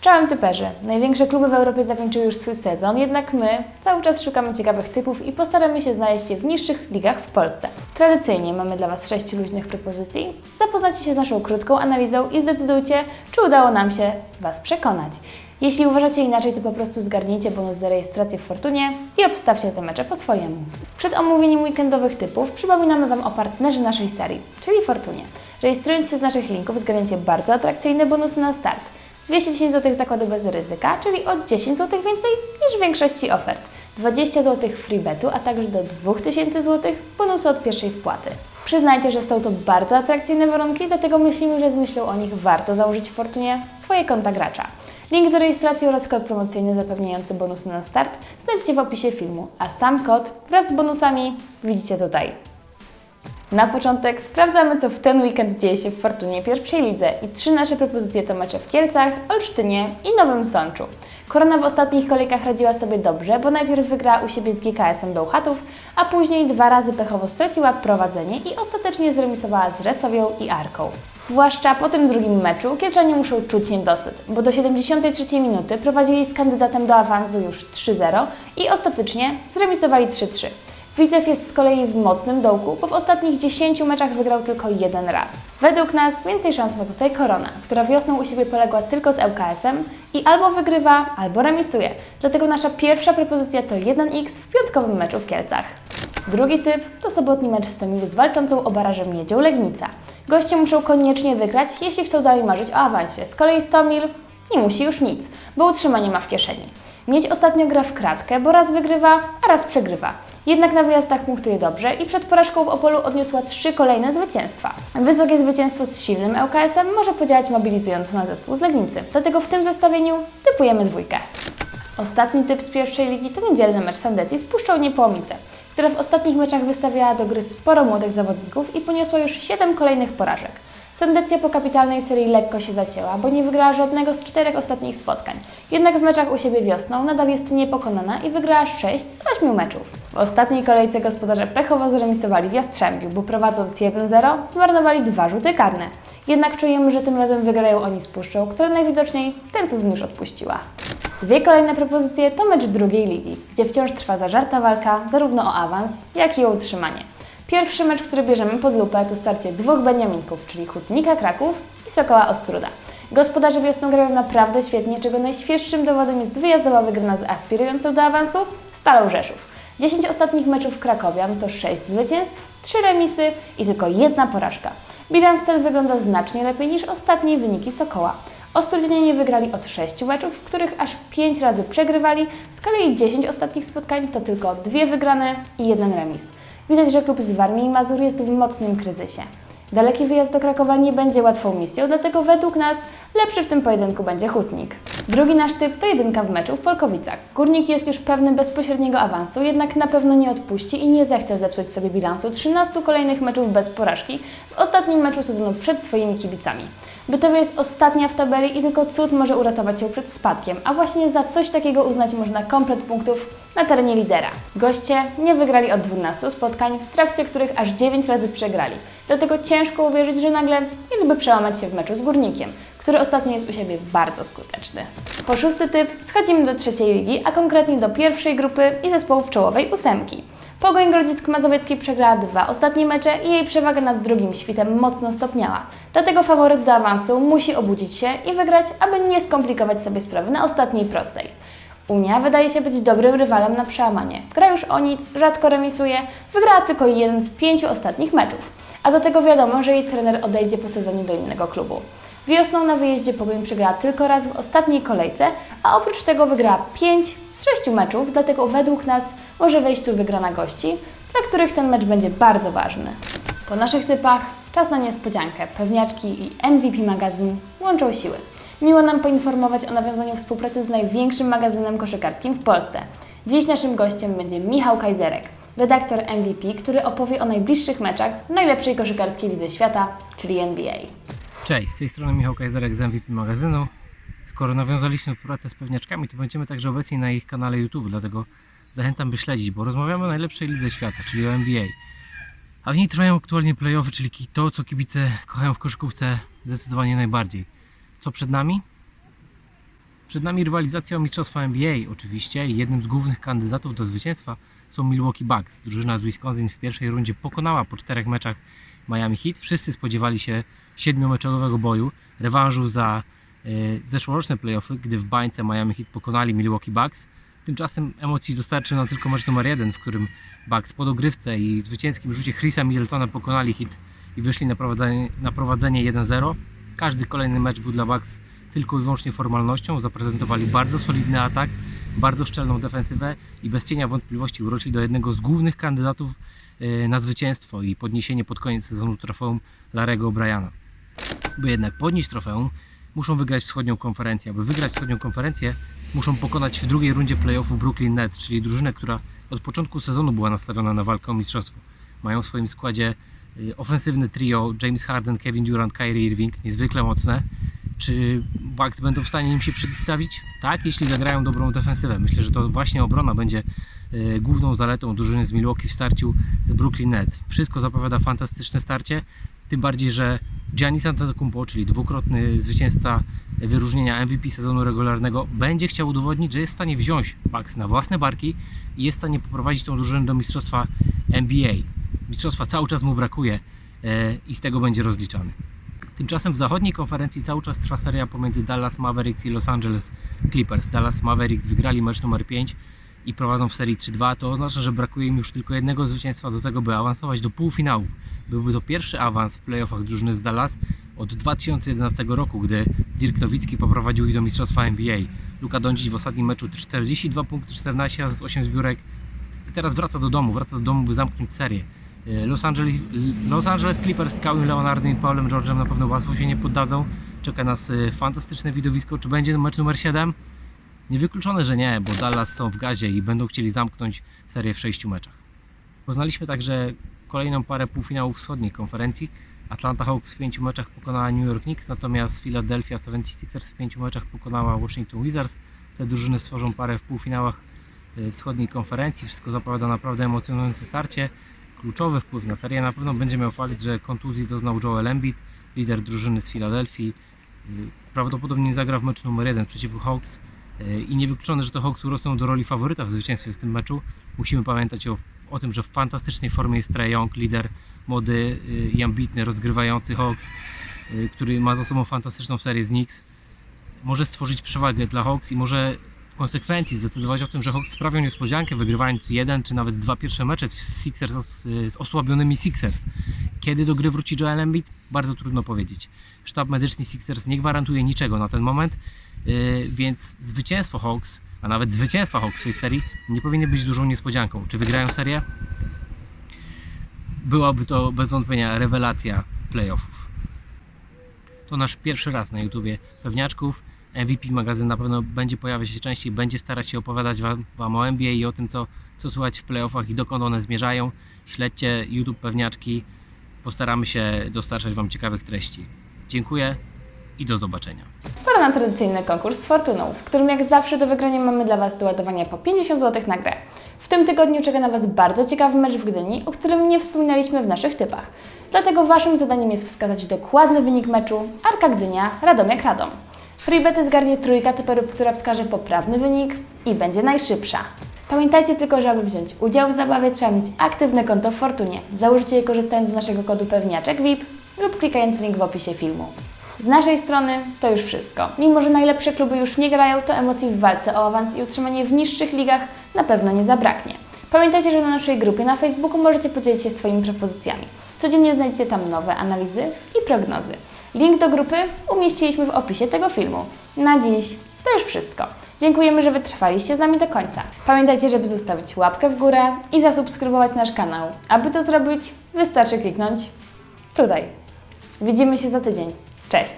Czołem typerzy. Największe kluby w Europie zakończyły już swój sezon, jednak my cały czas szukamy ciekawych typów i postaramy się znaleźć je w niższych ligach w Polsce. Tradycyjnie mamy dla Was sześć luźnych propozycji. Zapoznajcie się z naszą krótką analizą i zdecydujcie, czy udało nam się Was przekonać. Jeśli uważacie inaczej, to po prostu zgarnijcie bonus za rejestrację w Fortunie i obstawcie te mecze po swojemu. Przed omówieniem weekendowych typów przypominamy Wam o partnerze naszej serii, czyli Fortunie. Rejestrując się z naszych linków zgarniecie bardzo atrakcyjne bonusy na start. 210 zł zakładu bez ryzyka, czyli o 10 zł więcej niż w większości ofert. 20 zł freebetu, a także do 2000 zł bonusu od pierwszej wpłaty. Przyznajcie, że są to bardzo atrakcyjne warunki, dlatego myślimy, że z myślą o nich warto założyć w Fortunie swoje konta gracza. Link do rejestracji oraz kod promocyjny zapewniający bonusy na start znajdziecie w opisie filmu, a sam kod wraz z bonusami widzicie tutaj. Na początek sprawdzamy, co w ten weekend dzieje się w Fortunie pierwszej lidze i trzy nasze propozycje to mecze w Kielcach, Olsztynie i Nowym Sączu. Korona w ostatnich kolejkach radziła sobie dobrze, bo najpierw wygrała u siebie z GKS-em Bełchatów, a później dwa razy pechowo straciła prowadzenie i ostatecznie zremisowała z Resowią i Arką. Zwłaszcza po tym drugim meczu Kielczanie muszą czuć niedosyt, bo do 73 minuty prowadzili z kandydatem do awansu już 3-0 i ostatecznie zremisowali 3-3. Widzew jest z kolei w mocnym dołku, bo w ostatnich 10 meczach wygrał tylko jeden raz. Według nas więcej szans ma tutaj Korona, która wiosną u siebie poległa tylko z ŁKS-em i albo wygrywa, albo remisuje. Dlatego nasza pierwsza propozycja to 1x w piątkowym meczu w Kielcach. Drugi typ to sobotni mecz z Tomilu z walczącą o barażem Miedzią Legnica. Goście muszą koniecznie wygrać, jeśli chcą dalej marzyć o awansie. Z kolei Stomil nie musi już nic, bo utrzymanie ma w kieszeni. Miedź ostatnio gra w kratkę, bo raz wygrywa, a raz przegrywa. Jednak na wyjazdach punktuje dobrze i przed porażką w Opolu odniosła trzy kolejne zwycięstwa. Wysokie zwycięstwo z silnym ŁKS-em może podziałać mobilizująco na zespół z Legnicy. Dlatego w tym zestawieniu typujemy dwójkę. Ostatni typ z pierwszej ligi to niedzielny mecz Sandetti z Puszczą Niepołomice, która w ostatnich meczach wystawiała do gry sporo młodych zawodników i poniosła już 7 kolejnych porażek. Sandecja po kapitalnej serii lekko się zacięła, bo nie wygrała żadnego z czterech ostatnich spotkań. Jednak w meczach u siebie wiosną nadal jest niepokonana i wygrała 6 z 8 meczów. W ostatniej kolejce gospodarze pechowo zremisowali w Jastrzębiu, bo prowadząc 1-0 zmarnowali dwa rzuty karne. Jednak czujemy, że tym razem wygrają oni z Puszczą, która najwidoczniej ten sezon już odpuściła. Dwie kolejne propozycje to mecz drugiej ligi, gdzie wciąż trwa zażarta walka zarówno o awans, jak i o utrzymanie. Pierwszy mecz, który bierzemy pod lupę, to starcie dwóch Beniaminków, czyli Hutnika Kraków i Sokoła Ostruda. Gospodarze wiosną grają naprawdę świetnie, czego najświeższym dowodem jest wyjazdowa wygrana z aspirującą do awansu Stalą Rzeszów. 10 ostatnich meczów Krakowian to 6 zwycięstw, 3 remisy i tylko jedna porażka. Bilans ten wygląda znacznie lepiej niż ostatnie wyniki Sokoła. Ostrudzianie wygrali od 6 meczów, w których aż 5 razy przegrywali, z kolei 10 ostatnich spotkań to tylko dwie wygrane i jeden remis. Widać, że klub z Warmii i Mazur jest w mocnym kryzysie. Daleki wyjazd do Krakowa nie będzie łatwą misją, dlatego według nas lepszy w tym pojedynku będzie Hutnik. Drugi nasz typ to jedynka w meczu w Polkowicach. Górnik jest już pewny bezpośredniego awansu, jednak na pewno nie odpuści i nie zechce zepsuć sobie bilansu 13 kolejnych meczów bez porażki w ostatnim meczu sezonu przed swoimi kibicami. Bytowie jest ostatnia w tabeli i tylko cud może uratować ją przed spadkiem, a właśnie za coś takiego uznać można komplet punktów na terenie lidera. Goście nie wygrali od 12 spotkań, w trakcie których aż 9 razy przegrali. Dlatego ciężko uwierzyć, że nagle mieliby przełamać się w meczu z Górnikiem, który ostatnio jest u siebie bardzo skuteczny. Po szósty typ schodzimy do trzeciej ligi, a konkretnie do pierwszej grupy i zespołów czołowej ósemki. Pogoń Grodzisk Mazowiecki przegrała dwa ostatnie mecze i jej przewaga nad drugim świtem mocno stopniała. Dlatego faworyt do awansu musi obudzić się i wygrać, aby nie skomplikować sobie sprawy na ostatniej prostej. Unia wydaje się być dobrym rywalem na przełamanie. Gra już o nic, rzadko remisuje, wygrała tylko jeden z pięciu ostatnich meczów. A do tego wiadomo, że jej trener odejdzie po sezonie do innego klubu. Wiosną na wyjeździe Pogoń przegrała tylko raz w ostatniej kolejce, a oprócz tego wygrała 5 z 6 meczów, dlatego według nas może wejść tu wygrana gości, dla których ten mecz będzie bardzo ważny. Po naszych typach czas na niespodziankę. Pewniaczki i MVP Magazyn łączą siły. Miło nam poinformować o nawiązaniu współpracy z największym magazynem koszykarskim w Polsce. Dziś naszym gościem będzie Michał Kajzerek, redaktor MVP, który opowie o najbliższych meczach najlepszej koszykarskiej lidze świata, czyli NBA. Cześć, z tej strony Michał Kajzerek z MVP magazynu. Skoro nawiązaliśmy pracę z pewniaczkami, to będziemy także obecni na ich kanale YouTube, dlatego zachęcam, by śledzić, bo rozmawiamy o najlepszej lidze świata, czyli o NBA. A w niej trwają aktualnie playoffy, czyli to, co kibice kochają w koszykówce zdecydowanie najbardziej. Co przed nami? Przed nami rywalizacja o mistrzostwa NBA oczywiście jednym z głównych kandydatów do zwycięstwa są Milwaukee Bucks. Drużyna z Wisconsin w pierwszej rundzie pokonała po czterech meczach Miami Heat. Wszyscy spodziewali się siedmiomeczowego boju, rewanżu za e, zeszłoroczne playoffy, gdy w bańce Miami Heat pokonali Milwaukee Bucks. Tymczasem emocji dostarczył nam tylko mecz numer jeden, w którym Bucks po dogrywce i zwycięskim rzucie Chrisa Middletona pokonali Heat i wyszli na prowadzenie, na prowadzenie 1-0. Każdy kolejny mecz był dla Bucks tylko i wyłącznie formalnością. Zaprezentowali bardzo solidny atak, bardzo szczelną defensywę i bez cienia wątpliwości uroczyli do jednego z głównych kandydatów e, na zwycięstwo i podniesienie pod koniec sezonu trofeum Larego O'Briana. By jednak podnieść trofeum, muszą wygrać wschodnią konferencję. Aby wygrać wschodnią konferencję, muszą pokonać w drugiej rundzie playoffów Brooklyn Nets, czyli drużynę, która od początku sezonu była nastawiona na walkę o mistrzostwo. Mają w swoim składzie y, ofensywny trio James Harden, Kevin Durant, Kyrie Irving, niezwykle mocne. Czy Bucks będą w stanie im się przeciwstawić? Tak, jeśli zagrają dobrą defensywę. Myślę, że to właśnie obrona będzie y, główną zaletą drużyny z Milwaukee w starciu z Brooklyn Nets. Wszystko zapowiada fantastyczne starcie, tym bardziej, że Giannis Antetokounmpo, czyli dwukrotny zwycięzca wyróżnienia MVP sezonu regularnego, będzie chciał udowodnić, że jest w stanie wziąć Bucks na własne barki i jest w stanie poprowadzić tą drużynę do mistrzostwa NBA. Mistrzostwa cały czas mu brakuje e, i z tego będzie rozliczany. Tymczasem w zachodniej konferencji cały czas trwa seria pomiędzy Dallas Mavericks i Los Angeles Clippers. Dallas Mavericks wygrali mecz numer 5 i prowadzą w serii 3-2. To oznacza, że brakuje im już tylko jednego zwycięstwa do tego, by awansować do półfinałów. Byłby to pierwszy awans w playoffach drużyny z Dallas od 2011 roku, gdy Dirk Nowicki poprowadził ich do mistrzostwa NBA. Luka Doncic w ostatnim meczu 42 punkty, 14 z 8 zbiórek. I teraz wraca do domu, wraca do domu, by zamknąć serię. E, Los Angeles, Los Angeles Clippers z Kawim Leonardem i Paulem George'em na pewno łatwo się nie poddadzą. Czeka nas e, fantastyczne widowisko. Czy będzie mecz numer 7? Niewykluczone, że nie, bo Dallas są w gazie i będą chcieli zamknąć serię w sześciu meczach. Poznaliśmy także kolejną parę półfinałów wschodniej konferencji. Atlanta Hawks w pięciu meczach pokonała New York Knicks, natomiast Philadelphia 76ers w pięciu meczach pokonała Washington Wizards. Te drużyny stworzą parę w półfinałach e, wschodniej konferencji. Wszystko zapowiada naprawdę emocjonujące starcie. Kluczowy wpływ na serię na pewno będzie miał fakt, że kontuzji doznał Joel Embiid, lider drużyny z Filadelfii. Y, Prawdopodobnie nie zagra w meczu numer 1 przeciwko Hawks i niewykluczone, że to Hawks urosną do roli faworyta w zwycięstwie w tym meczu. Musimy pamiętać o, o tym, że w fantastycznej formie jest Trae Young, lider młody y, i ambitny, rozgrywający Hawks, y, który ma za sobą fantastyczną serię z Knicks. Może stworzyć przewagę dla Hawks i może w konsekwencji zdecydować o tym, że Hawks sprawią niespodziankę, wygrywając jeden czy nawet dwa pierwsze mecze z Sixers z, osłabionymi Sixers. Kiedy do gry wróci Joel Embiid? Bardzo trudno powiedzieć. Sztab medyczny Sixers nie gwarantuje niczego na ten moment, więc zwycięstwo Hawks, a nawet zwycięstwa Hawks w tej serii nie powinny być dużą niespodzianką. Czy wygrają serię? Byłaby to bez wątpienia rewelacja playoffów. To nasz pierwszy raz na YouTubie pewniaczków. MVP magazyn na pewno będzie pojawiać się częściej, będzie starać się opowiadać Wam, wam o NBA i o tym, co, co słychać w playoffach i dokąd one zmierzają. Śledźcie YouTube pewniaczki. Postaramy się dostarczać Wam ciekawych treści. Dziękuję i do zobaczenia. Pora na tradycyjny konkurs z Fortuną, w którym jak zawsze do wygrania mamy dla Was do ładowania po 50 zł na grę. W tym tygodniu czeka na Was bardzo ciekawy mecz w Gdyni, o którym nie wspominaliśmy w naszych typach. Dlatego Waszym zadaniem jest wskazać dokładny wynik meczu Arka Gdynia, Radomiak Radom. Freebety zgarnie trójka typerów, która wskaże poprawny wynik i będzie najszybsza. Pamiętajcie tylko, że aby wziąć udział w zabawie trzeba mieć aktywne konto w Fortunie. Założycie je korzystając z naszego kodu pewniaczek VIP lub klikając link w opisie filmu. Z naszej strony to już wszystko. Mimo, że najlepsze kluby już nie grają, to emocji w walce o awans i utrzymanie w niższych ligach na pewno nie zabraknie. Pamiętajcie, że na naszej grupie na Facebooku możecie podzielić się swoimi propozycjami. Codziennie znajdziecie tam nowe analizy i prognozy. Link do grupy umieściliśmy w opisie tego filmu. Na dziś to już wszystko. Dziękujemy, że wytrwaliście z nami do końca. Pamiętajcie, żeby zostawić łapkę w górę i zasubskrybować nasz kanał. Aby to zrobić, wystarczy kliknąć tutaj. Widzimy się za tydzień. Cześć!